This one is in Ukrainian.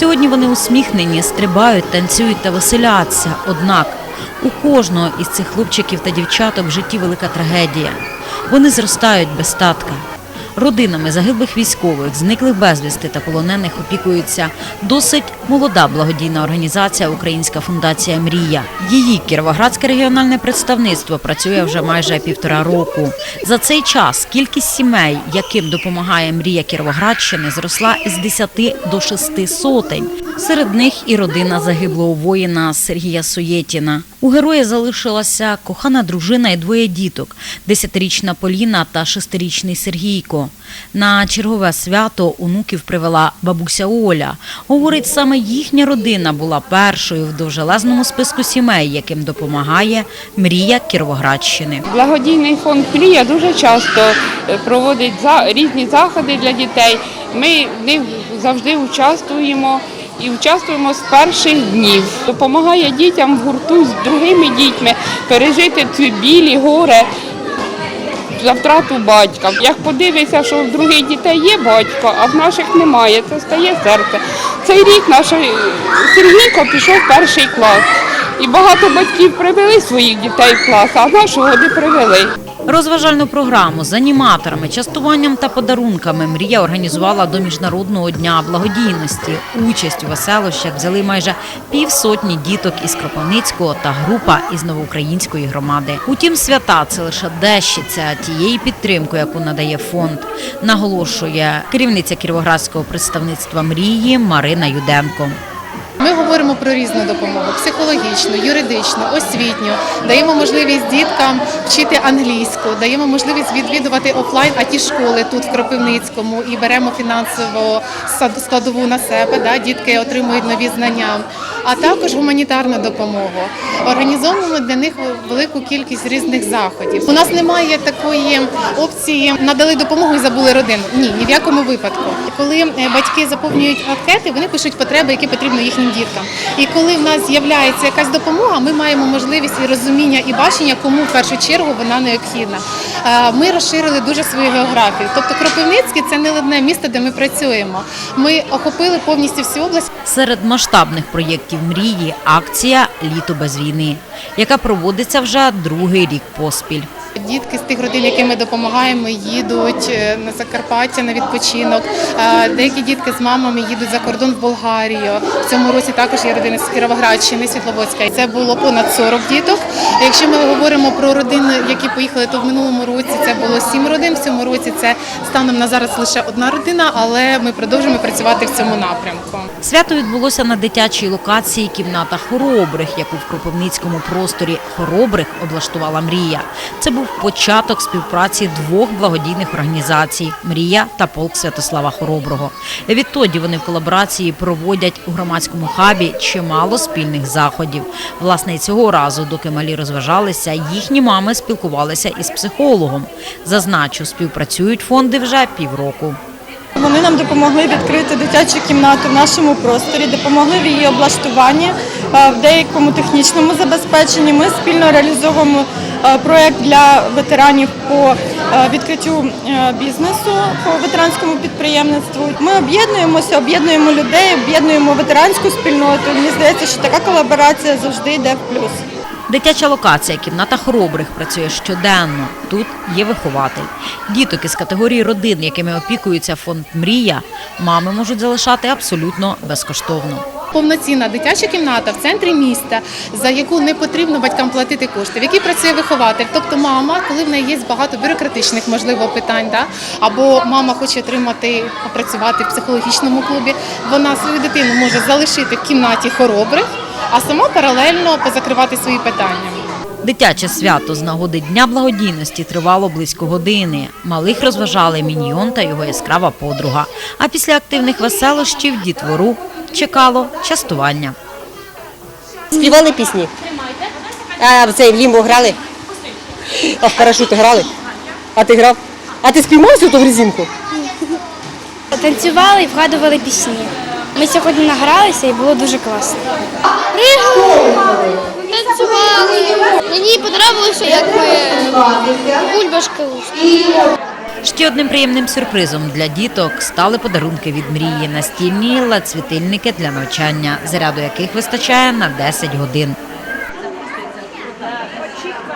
Сьогодні вони усміхнені, стрибають, танцюють та веселяться. Однак у кожного із цих хлопчиків та дівчаток в житті велика трагедія. Вони зростають без татка. Родинами загиблих військових, зниклих безвісти та полонених опікується досить молода благодійна організація Українська фундація Мрія. Її кіровоградське регіональне представництво працює вже майже півтора року. За цей час кількість сімей, яким допомагає мрія Кіровоградщини, зросла із 10 до 6 сотень. Серед них і родина загиблого воїна Сергія Суєтіна. У героя залишилася кохана дружина і двоє діток: десятирічна Поліна та шестирічний Сергійко. На чергове свято онуків привела бабуся Оля. Говорить, саме їхня родина була першою в довжелезному списку сімей, яким допомагає мрія Кіровоградщини. Благодійний фонд Мрія дуже часто е, проводить різні заходи для дітей. Ми в них завжди участвуємо і участвуємо з перших днів. Допомагає дітям в гурту з другими дітьми пережити ці білі горе за втрату батька. Як подивишся, що в других дітей є батько, а в наших немає, це стає серце. Цей рік наш е, Сергійко пішов в перший клас. І багато батьків привели своїх дітей в клас, а нашого не привели. Розважальну програму з аніматорами, частуванням та подарунками мрія організувала до міжнародного дня благодійності. Участь у веселощах взяли майже півсотні діток із Кропивницького та група із новоукраїнської громади. Утім, свята це лише дещиця тієї підтримки, яку надає фонд. Наголошує керівниця кіровоградського представництва мрії Марина Юденко. Ми говоримо про різну допомогу психологічну, юридичну, освітню. Даємо можливість діткам вчити англійську, даємо можливість відвідувати офлайн аті школи тут в Кропивницькому і беремо фінансову складову на себе. Да, дітки отримують нові знання, а також гуманітарну допомогу. Організовуємо для них велику кількість різних заходів. У нас немає такої опції надали допомогу і забули родину. Ні, ні в якому випадку. Коли е, батьки заповнюють анкети, вони пишуть потреби, які потрібні їхнім діткам. І коли в нас з'являється якась допомога, ми маємо можливість і розуміння і бачення, кому в першу чергу вона необхідна. Е, Ми розширили дуже свою географію. Тобто Кропивницький це не одне місто, де ми працюємо. Ми охопили повністю всю область. Серед масштабних проєктів мрії акція Літо без війни, яка проводиться вже другий рік поспіль. Дітки з тих родин, яким ми допомагаємо, їдуть е, на Закарпаття на відпочинок. Е, Деякі дітки з мамами їдуть за кордон в Болгарію. В цьому році також є родини з Кіровоградщини, Світловодська. Це було понад 40 діток. Якщо ми говоримо про родини, які поїхали, то в минулому році це було 7 родин. В цьому році це станом на зараз лише одна родина, але ми продовжуємо працювати в цьому напрямку. Свято відбулося на дитячій локації кімната хоробрих, яку в Кропивницькому просторі хоробрих облаштувала мрія. Це був початок співпраці двох благодійних організацій Мрія та полк Святослава Хороброго. Відтоді вони в колаборації проводять у громадському хабі чимало спільних заходів. Власне, цього разу, доки малі розважалися, їхні мами спілкувалися із психологом. Зазначу, співпрацюють фонди вже півроку. Вони нам допомогли відкрити дитячу кімнату в нашому просторі, допомогли в її облаштуванні, е, в деякому технічному забезпеченні. Ми спільно реалізовуємо проект для ветеранів по е, відкриттю е, бізнесу по ветеранському підприємництву. Ми об'єднуємося, об'єднуємо людей, об'єднуємо ветеранську спільноту. Мені здається, що така колаборація завжди йде в плюс. Дитяча локація кімната хоробрих працює щоденно. Тут є вихователь. Діток із категорії родин, якими опікується фонд Мрія, мами можуть залишати абсолютно безкоштовно. Повноцінна дитяча кімната в центрі міста, за яку не потрібно батькам платити кошти, в якій працює вихователь. Тобто мама, коли в неї є багато бюрократичних можливо питань, да? або мама хоче отримати попрацювати в психологічному клубі, вона свою дитину може залишити в кімнаті хоробрих, а сама паралельно позакривати свої питання. Дитяче свято з нагоди Дня благодійності тривало близько години. Малих розважали міньйон та його яскрава подруга. А після активних веселощів дітвору чекало частування. Співали пісні. А в цей лімбо грали. А в парашути грали. А ти грав? А ти спіймався то в резинку? Танцювали і вгадували пісні. Ми сьогодні награлися і було дуже класно. Танцювали. Мені подобалося, як ми бульбашки. Ще одним приємним сюрпризом для діток стали подарунки від мрії, настільні LED-світильники для навчання, заряду яких вистачає на 10 годин.